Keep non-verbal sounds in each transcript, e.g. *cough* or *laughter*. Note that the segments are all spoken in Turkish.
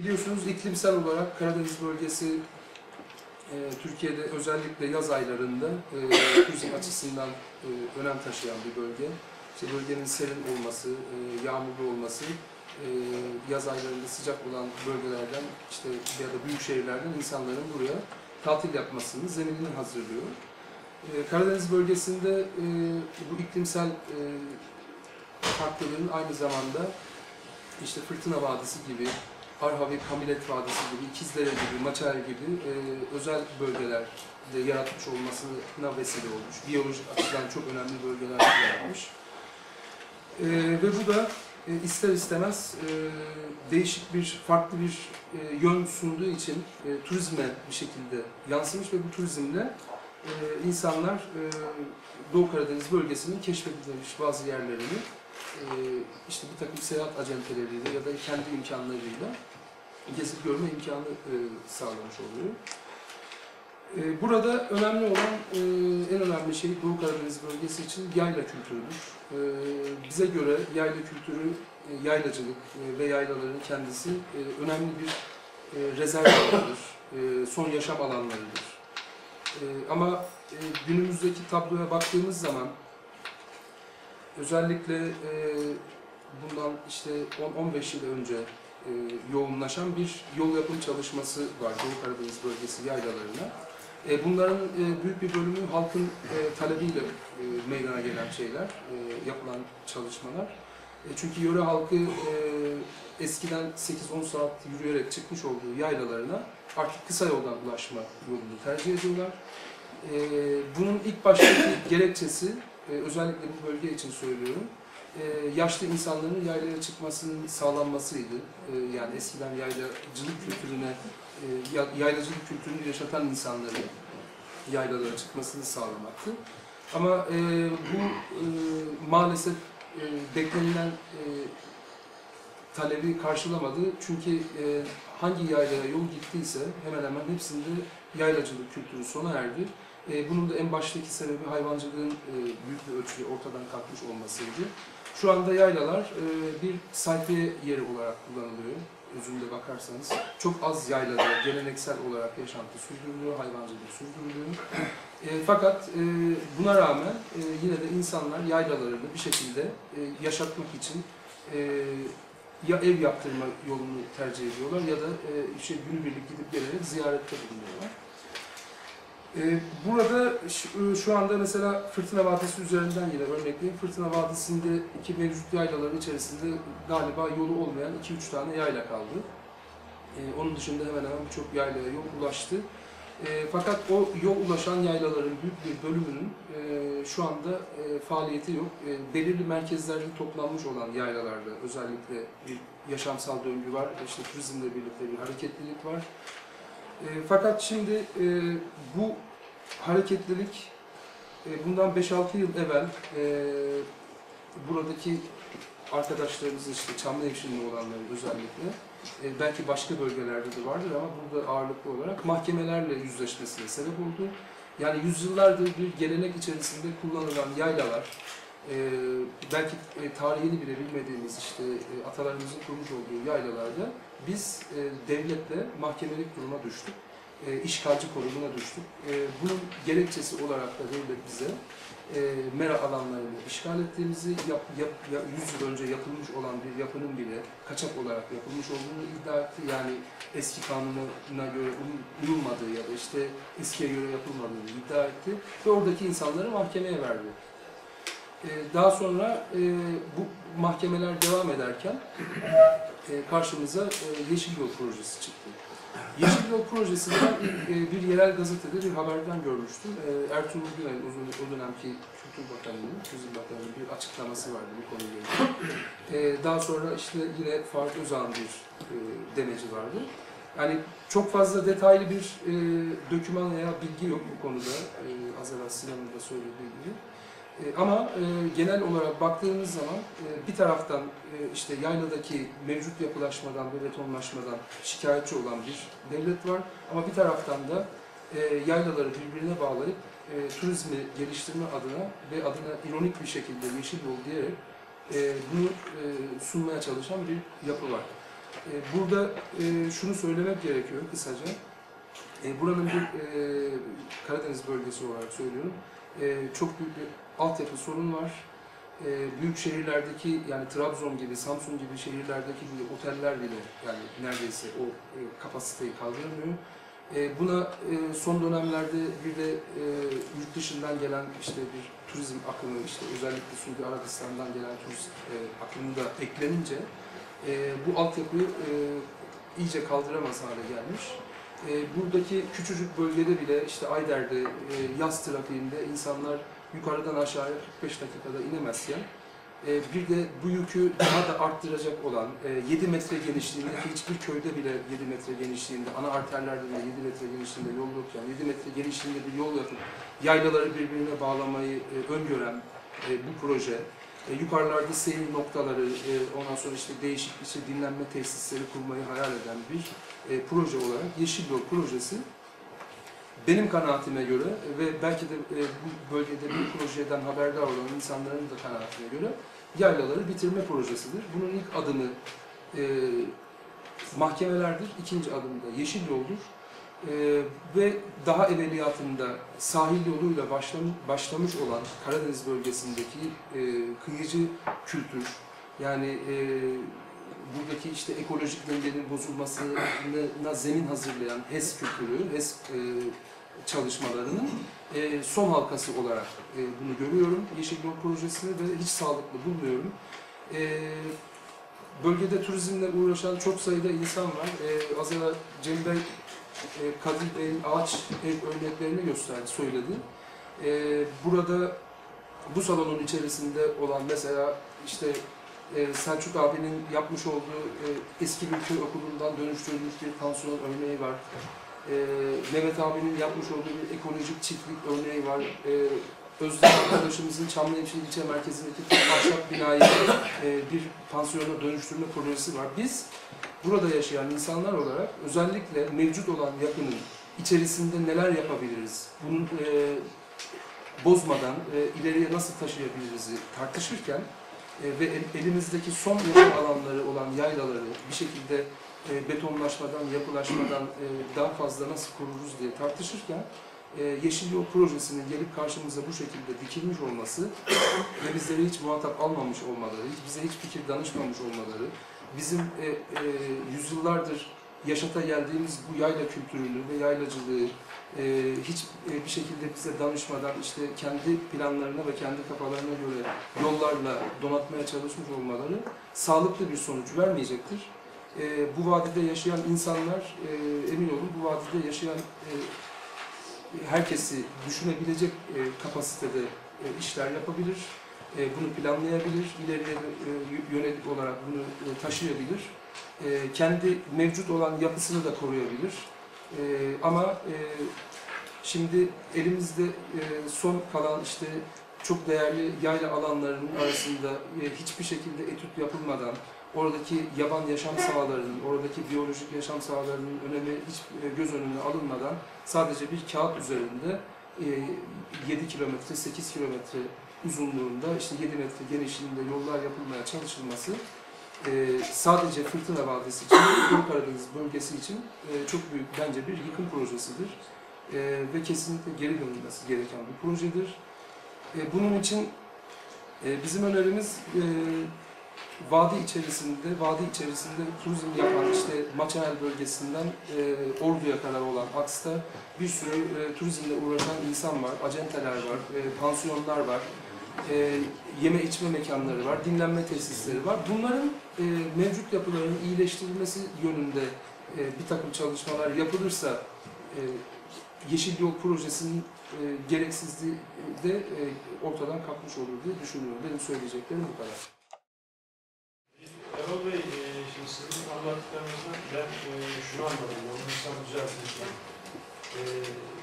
Biliyorsunuz iklimsel olarak Karadeniz bölgesi e, Türkiye'de özellikle yaz aylarında e, *coughs* turizm açısından e, önem taşıyan bir bölge. İşte bölgenin serin olması, e, yağmurlu olması, e, yaz aylarında sıcak olan bölgelerden işte ya da büyük şehirlerden insanların buraya tatil yapmasını zeminini hazırlıyor. E, Karadeniz bölgesinde e, bu iklimsel e, farklılığın aynı zamanda işte Fırtına Vadisi gibi, Arhavi Kamilet Vadisi gibi, İkizdere gibi, Maçay gibi e, özel bölgelerde yaratmış olmasına vesile olmuş. Biyolojik açıdan çok önemli bölgeler yaratmış. E, ve bu da e, ister istemez e, değişik bir, farklı bir e, yön sunduğu için e, turizme bir şekilde yansımış ve bu turizmle e, insanlar e, Doğu Karadeniz bölgesinin keşfedilmiş bazı yerlerini e, işte bir takım seyahat acenteleriyle ya da kendi imkanlarıyla gezip görme imkanı e, sağlamış oluyor. E, Burada önemli olan, e, en önemli şey Doğu Karadeniz bölgesi için yayla kültürüdür. E, Bize göre yayla kültürü, e, yaylacılık e, ve yaylaların kendisi e, önemli bir e, rezerv alanıdır, e, son yaşam alanlarıdır. E, Ama e, günümüzdeki tabloya baktığımız zaman özellikle e, bundan işte 10-15 yıl önce e, yoğunlaşan bir yol yapım çalışması var Doğu Karadeniz bölgesi yaylalarına. E, bunların e, büyük bir bölümü halkın e, talebiyle e, meydana gelen şeyler, e, yapılan çalışmalar. E, çünkü yöre halkı e, eskiden 8-10 saat yürüyerek çıkmış olduğu yaylalarına artık kısa yoldan ulaşma yolunu tercih ediyorlar. E, bunun ilk baştaki gerekçesi, e, özellikle bu bölge için söylüyorum, yaşlı insanların yaylaya çıkmasının sağlanmasıydı. E, yani eskiden yaylacılık kültürüne, e, ya- yaylacılık kültürünü yaşatan insanların yaylalara çıkmasını sağlamaktı. Ama e, bu e, maalesef e, beklenilen e, talebi karşılamadı. Çünkü e, hangi yaylaya yol gittiyse hemen hemen hepsinde yaylacılık kültürü sona erdi. E, bunun da en baştaki sebebi hayvancılığın e, büyük bir ölçüde ortadan kalkmış olmasıydı. Şu anda yaylalar e, bir sayfiye yeri olarak kullanılıyor. Özünde bakarsanız. Çok az yaylada geleneksel olarak yaşantı sürdürülüyor, hayvancılık sürdürülüyor. E, fakat e, buna rağmen e, yine de insanlar yaylalarını bir şekilde e, yaşatmak için e, ya ev yaptırma yolunu tercih ediyorlar ya da e, işte günübirlik gidip gelerek ziyarette bulunuyorlar. E, burada şu, şu anda mesela Fırtına Vadisi üzerinden yine örnekleyeyim. Fırtına Vadisi'nde iki mevcut yaylaların içerisinde galiba yolu olmayan 2-3 tane yayla kaldı. E, onun dışında hemen hemen birçok yaylaya yol ulaştı. E, fakat o yol ulaşan yaylaların büyük bir bölümünün e, şu anda e, faaliyeti yok. E, belirli merkezlerde toplanmış olan yaylalarda özellikle bir yaşamsal döngü var. İşte turizmle birlikte bir hareketlilik var. E, fakat şimdi e, bu hareketlilik e, bundan 5-6 yıl evvel e, buradaki arkadaşlarımızın işte Çamlıhemşinli olanların özellikle e, belki başka bölgelerde de vardır ama burada ağırlıklı olarak mahkemelerle yüzleşmesine sebep oldu. Yani yüzyıllardır bir gelenek içerisinde kullanılan yaylalar, e, belki e, tarihini bile bilmediğimiz işte e, atalarımızın kurmuş olduğu yaylalarda biz e, devletle mahkemelik duruma düştük. E, işgalci konumuna düştük. E, bunun gerekçesi olarak da devlet bize e, mera alanlarını işgal ettiğimizi, yap, yap, ya, 100 yıl önce yapılmış olan bir yapının bile kaçak olarak yapılmış olduğunu iddia etti. Yani eski kanuna göre uyulmadığı ya da işte eskiye göre yapılmadığını iddia etti ve oradaki insanları mahkemeye verdi. E, daha sonra e, bu mahkemeler devam ederken e, karşımıza e, Yeşil Yol projesi çıktı. Yeşil Yol e, bir yerel gazetede bir haberden görmüştüm. Ertuğrul Günay'ın o, o dönemki Kültür Bakanı'nın, Turizm Bakanı'nın bir açıklaması vardı bu konuyla ilgili. Daha sonra işte yine Faruk Özağ'ın bir demeci vardı. Yani çok fazla detaylı bir e, döküman veya bilgi yok bu konuda. E, az evvel Sinan'ın da söylediği gibi. E, ama e, genel olarak baktığımız zaman e, bir taraftan işte yayladaki mevcut yapılaşmadan ve betonlaşmadan şikayetçi olan bir devlet var. Ama bir taraftan da yaylaları birbirine bağlayıp turizmi geliştirme adına ve adına ironik bir şekilde yeşil yol diyerek bunu sunmaya çalışan bir yapı var. Burada şunu söylemek gerekiyor kısaca. Buranın bir Karadeniz bölgesi olarak söylüyorum. Çok büyük bir altyapı sorun var. E, büyük şehirlerdeki yani Trabzon gibi, Samsun gibi şehirlerdeki gibi oteller bile yani neredeyse o e, kapasiteyi kaldıramıyor. E, buna e, son dönemlerde bir de e, yurt dışından gelen işte bir turizm akımı, işte özellikle Suudi Arabistan'dan gelen turist e, akımı da eklenince e, bu altyapıyı e, iyice kaldıramaz hale gelmiş. E, buradaki küçücük bölgede bile işte Ayder'de e, yaz trafiğinde insanlar yukarıdan aşağıya 45 dakikada inemezken e, bir de bu yükü daha da arttıracak olan e, 7 metre genişliğinde hiçbir köyde bile 7 metre genişliğinde ana arterlerde bile 7 metre genişliğinde yol yokken 7 metre genişliğinde bir yol yapıp yaylaları birbirine bağlamayı e, öngören e, bu proje e, yukarılarda seyir noktaları, e, ondan sonra işte değişik işte dinlenme tesisleri kurmayı hayal eden bir e, proje olarak Yeşil Yol projesi benim kanaatime göre ve belki de e, bu bölgede bu projeden haberdar olan insanların da kanaatine göre yaylaları bitirme projesidir. Bunun ilk adımı e, mahkemelerdir, ikinci adım da Yeşil Yol'dur. E, ve daha evveliyatında sahil yoluyla başlam, başlamış olan Karadeniz bölgesindeki e, kıyıcı kültür, yani e, buradaki işte ekolojik dengenin bozulmasına zemin hazırlayan HES kültürü, HES e, çalışmalarının e, son halkası olarak e, bunu görüyorum Yeşil Yol projesini ve hiç sağlıklı bulmuyorum. Bölgede turizmle uğraşan çok sayıda insan var. Az evvel Cem Bey, e, Kadir Bey'in ağaç ev örneklerini gösterdi, söyledi. Burada bu salonun içerisinde olan mesela işte e, Selçuk abinin yapmış olduğu e, eski bir köy okulundan dönüştürülmüş bir pansiyon örneği var. E, Mehmet abinin yapmış olduğu bir ekolojik çiftlik örneği var. E, arkadaşımızın Çamlıhemşin ilçe merkezindeki ahşap binayı e, bir pansiyona dönüştürme projesi var. Biz burada yaşayan insanlar olarak özellikle mevcut olan yapının içerisinde neler yapabiliriz? Bunun e, bozmadan ileriye nasıl taşıyabiliriz tartışırken ve el- elimizdeki son yaşam alanları olan yaylaları bir şekilde e, betonlaşmadan, yapılaşmadan e, daha fazla nasıl koruruz diye tartışırken e, Yeşil Yol projesinin gelip karşımıza bu şekilde dikilmiş olması ve bizleri hiç muhatap almamış olmaları, hiç bize hiç fikir danışmamış olmaları, bizim e, e, yüzyıllardır yaşata geldiğimiz bu yayla kültürünü ve yaylacılığı e, hiç e, bir şekilde bize danışmadan işte kendi planlarına ve kendi kafalarına göre yollarla donatmaya çalışmış olmaları sağlıklı bir sonuç vermeyecektir. E, bu vadide yaşayan insanlar e, emin olun bu vadide yaşayan e, herkesi düşünebilecek e, kapasitede e, işler yapabilir. E, bunu planlayabilir, ileriye e, yönelik olarak bunu e, taşıyabilir. E, kendi mevcut olan yapısını da koruyabilir. E, ama e, şimdi elimizde e, son kalan işte çok değerli yayla alanlarının arasında e, hiçbir şekilde etüt yapılmadan oradaki yaban yaşam sahalarının, oradaki biyolojik yaşam sahalarının önemi hiç e, göz önüne alınmadan sadece bir kağıt üzerinde e, 7 kilometre, 8 kilometre uzunluğunda işte 7 metre genişliğinde yollar yapılmaya çalışılması e, sadece Fırtına Vadisi için, Doğu Karadeniz bölgesi için e, çok büyük bence bir yıkım projesidir. E, ve kesinlikle geri dönülmesi gereken bir projedir. E, bunun için e, bizim önerimiz e, vadi içerisinde, vadi içerisinde turizm yapan işte Maçael bölgesinden e, Ordu'ya kadar olan Aks'ta bir sürü e, turizmle uğraşan insan var, acenteler var, e, pansiyonlar var, e, yeme içme mekanları var, dinlenme tesisleri var. Bunların e, mevcut yapıların iyileştirilmesi yönünde e, bir takım çalışmalar yapılırsa e, Yeşil Yol projesinin e, gereksizliği de e, ortadan kalkmış olur diye düşünüyorum. Benim söyleyeceklerim bu kadar. Erol Bey, e, şimdi sizin anlattıklarınızdan ben e, şunu anladım, yanlışsam düzeltin. E,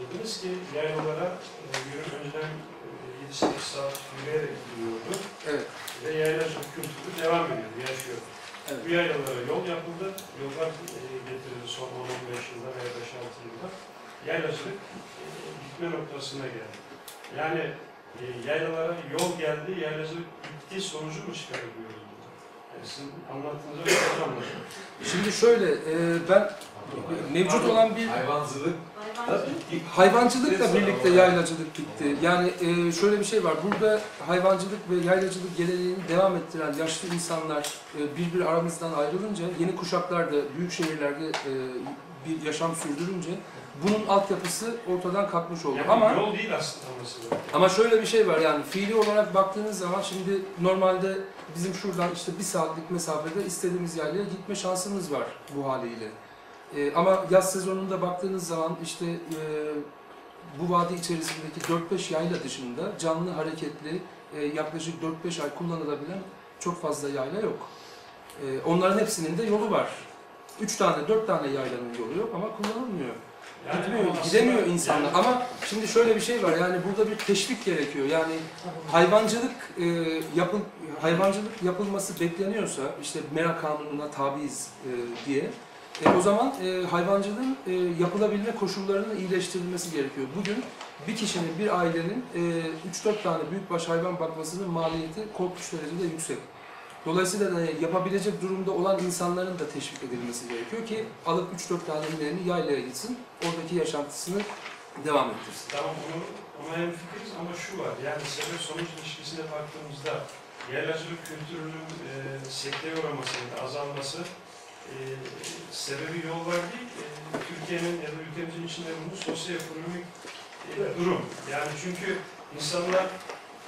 dediniz ki yaylalara e, yürü, önceden e, 7-8 saat yürüyerek gidiyordu Evet. ve yaylacılık kültürü devam ediyor, yaşıyor. Evet. Bu yaylalara yol yapıldı, yollar e, getirildi son 10-15 yılda veya 5-6 yılda. Yaylacılık e, bitme noktasına geldi. Yani e, yaylalara yol geldi, yaylacılık bitti sonucu mu çıkarılıyoruz burada? E, Sizin anlattığınızda anladım. Şimdi şöyle, e, ben mevcut olan bir Hayvancılık. Hayvancılıkla birlikte yaylacılık gitti. Yani e, şöyle bir şey var, burada hayvancılık ve yaylacılık geleneğini devam ettiren yaşlı insanlar e, bir bir aramızdan ayrılınca, yeni kuşaklar da büyük şehirlerde e, bir yaşam sürdürünce bunun altyapısı ortadan kalkmış oldu. Yani Ama yol değil aslında mesela. Ama şöyle bir şey var yani fiili olarak baktığınız zaman şimdi normalde bizim şuradan işte bir saatlik mesafede istediğimiz yerlere gitme şansımız var bu haliyle. Ee, ama yaz sezonunda baktığınız zaman işte e, bu vadi içerisindeki 4-5 yayla dışında canlı hareketli e, yaklaşık 4-5 ay kullanılabilen çok fazla yayla yok. E, onların hepsinin de yolu var. 3 tane 4 tane yaylanın yolu yok ama kullanılmıyor. Yani Gitmiyor, gidemiyor insanlar. yani- Ama şimdi şöyle bir şey var. Yani burada bir teşvik gerekiyor. Yani hayvancılık e, yapıl hayvancılık yapılması bekleniyorsa işte Mera Kanunu'na tabiiz e, diye e, o zaman e, hayvancılığın e, yapılabilme koşullarının iyileştirilmesi gerekiyor. Bugün bir kişinin, bir ailenin e, 3-4 tane büyükbaş hayvan bakmasının maliyeti korkunç derecede yüksek. Dolayısıyla da yapabilecek durumda olan insanların da teşvik edilmesi gerekiyor ki alıp 3-4 tane ineğini yaylaya gitsin, oradaki yaşantısını devam ettirsin. Tamam onu, ona hemfikiriz ama şu var, yani sebep sonuç ilişkisine baktığımızda yaylacılık kültürünün e, sekteye uğraması, azalması e, sebebi yollar değil, e, Türkiye'nin ya da ülkemizin içinde bulunduğu sosyoekonomik e, durum. Yani çünkü insanlar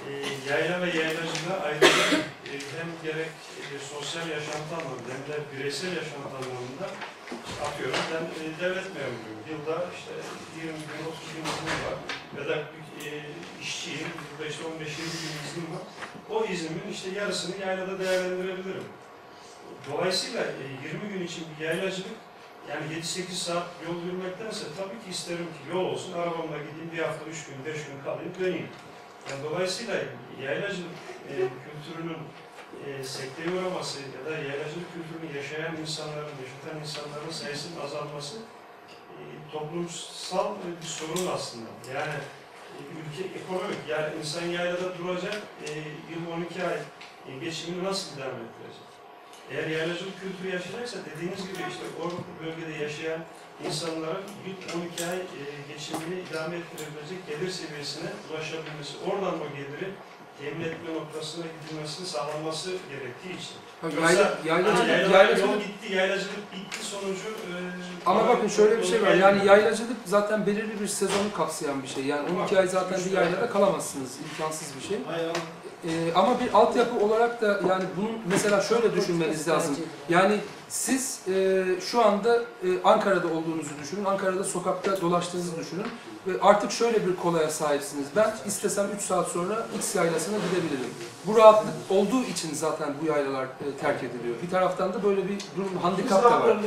e, yayla ve yaylacılığa ayrıca e, hem gerek e, sosyal yaşantı anlamında hem de bireysel yaşantı anlamında atıyorum ben e, devlet memuruyum. Yılda işte 20 gün, 30 gün iznim var. Ya da e, işçiyim. Yılda işte 15-20 gün iznim var. O iznimin işte yarısını yaylada değerlendirebilirim. Dolayısıyla e, 20 gün için bir yaylacılık yani 7-8 saat yol yürümektense tabii ki isterim ki yol olsun, arabamla gideyim, bir hafta, üç gün, beş gün kalayım, döneyim. Yani dolayısıyla yaylacılık e, kültürünün e, sekteye uğraması ya da yaylacılık kültürünü yaşayan insanların, yaşatan insanların sayısının azalması e, toplumsal bir sorun aslında. Yani e, ülke ekonomik, yani insan yaylada duracak, e, yıl 12 ay e, geçimini nasıl devam ettirecek? Eğer yaylacılık kültürü yaşayacaksa dediğiniz gibi işte o bölgede yaşayan insanların yıl 12 ay e, geçimini idame ettirebilecek gelir seviyesine ulaşabilmesi, oradan o geliri temin etme noktasına gidilmesini sağlanması gerektiği için. Ha, Yoksa- Yayla, Hani yaylacılık, yol gitti, yaylacılık bitti sonucu... e, Ama bakın şöyle bir şey var. Yani yaylacılık zaten belirli bir sezonu kapsayan bir şey. Yani 12 ay zaten bir yaylada kalamazsınız. imkansız bir şey. Ee, ama bir altyapı olarak da yani bunun mesela şöyle düşünmeniz lazım. Yani siz e, şu anda e, Ankara'da olduğunuzu düşünün. Ankara'da sokakta dolaştığınızı düşünün. Ve artık şöyle bir kolaya sahipsiniz. Ben istesem 3 saat sonra X yaylasına gidebilirim. Bu rahatlık olduğu için zaten bu yaylalar e, terk ediliyor. Bir taraftan da böyle bir durum, handikap da var.